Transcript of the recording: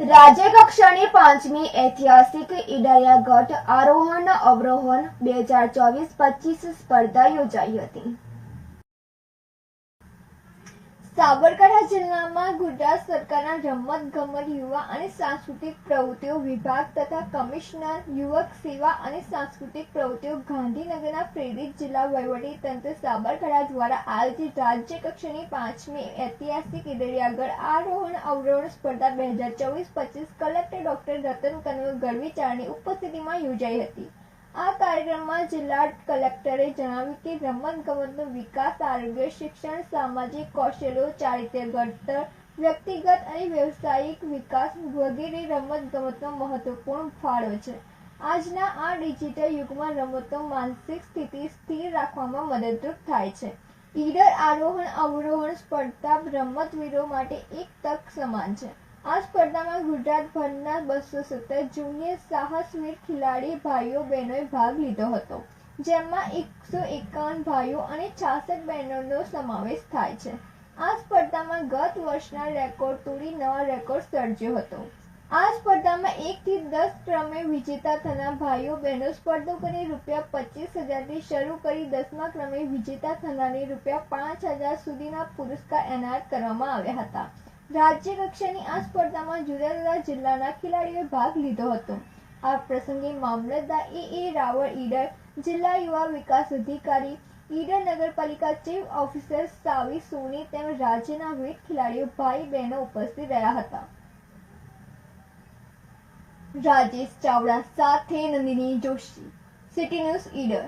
રાજ્ય કક્ષાની પાંચમી ઐતિહાસિક ઈડરિયા ગઢ આરોહણ અવરોહણ બે હજાર ચોવીસ પચીસ સ્પર્ધા યોજાઈ હતી. સાબરકાંઠા જિલ્લામાં ગુજરાત સરકારના રમત ગમત યુવા અને સાંસ્કૃતિક પ્રવૃત્તિઓ વિભાગ તથા કમિશનર, યુવક સેવા અને સાંસ્કૃતિક પ્રવૃત્તિઓ ગાંધીનગરના પ્રેરિત જિલ્લા વહીવટી તંત્ર સાબરકાંઠા દ્વારા આયોજિત રાજ્ય કક્ષાની પાંચમી ઐતિહાસિક ઇદરિયાગઢ આરોહણ અવરોહણ સ્પર્ધા બે હજાર ચોવીસ પચીસ કલેક્ટર ડોક્ટર રતન કનોજ ગઢવીચારની ઉપસ્થિતિમાં યોજાઈ હતી. આ કાર્યક્રમમાં જિલ્લા કલેક્ટરે જણાવ્યું કે રમત ગમતનો વિકાસ, આરોગ્ય, શિક્ષણ, સામાજિક કૌશલ્યો, ચારિત્ર્ય ઘડતર, વ્યક્તિગત અને વ્યવસાયિક વિકાસ વગેરે રમત ગમતનો મહત્વપૂર્ણ ફાળો છે. આજના આ ડિજિટલ યુગમાં રમતો માનસિક સ્થિતિ સ્થિર રાખવામાં મદદરૂપ થાય છે. ઈડર આરોહણ, અવરોહણ, સ્પર્ધા, રમતવીરો માટે એક તક સમાન છે. આ સ્પર્ધામાં ગુજરાતભરના બસો સત્તર જુનિયર સાહસવીર ખેલાડી ભાઈઓ બહેનોએ ભાગ લીધો હતો, જેમાં એકસો એકાવન ભાઈઓ અને છાસઠ બહેનોનો સમાવેશ થાય છે. આ સ્પર્ધામાં ગત વર્ષના રેકોર્ડ તોડી નવા રેકોર્ડ સર્જ્યો હતો. આ સ્પર્ધામાં એકથી દસ ક્રમે વિજેતા થનાર ભાઈઓ બહેનો સ્પર્ધકોને રૂપિયા પચીસ હજારથી શરૂ કરી દસમા ક્રમે વિજેતા થનારને રૂપિયા પાંચ હજાર સુધીના પુરસ્કાર એનાયત કરવામાં આવ્યા હતા. રાજ્ય કક્ષાની આ સ્પર્ધામાં જુદા જુદા જિલ્લાના ખેલાડીઓએ ભાગ લીધો હતો. આ પ્રસંગે મામલતદાર એ. એ. રાવળ ઈડર, જિલ્લા યુવા વિકાસ અધિકારી ઈડર નગરપાલિકા ચીફ ઓફિસર સાવી સોની તેમજ રાજ્યના વિવિધ ખેલાડીઓ ભાઈ બહેનો ઉપસ્થિત રહ્યા હતા. રાજેશ ચાવડા સાથે નંદિની જોશી, સિટી ન્યૂઝ ઈડર.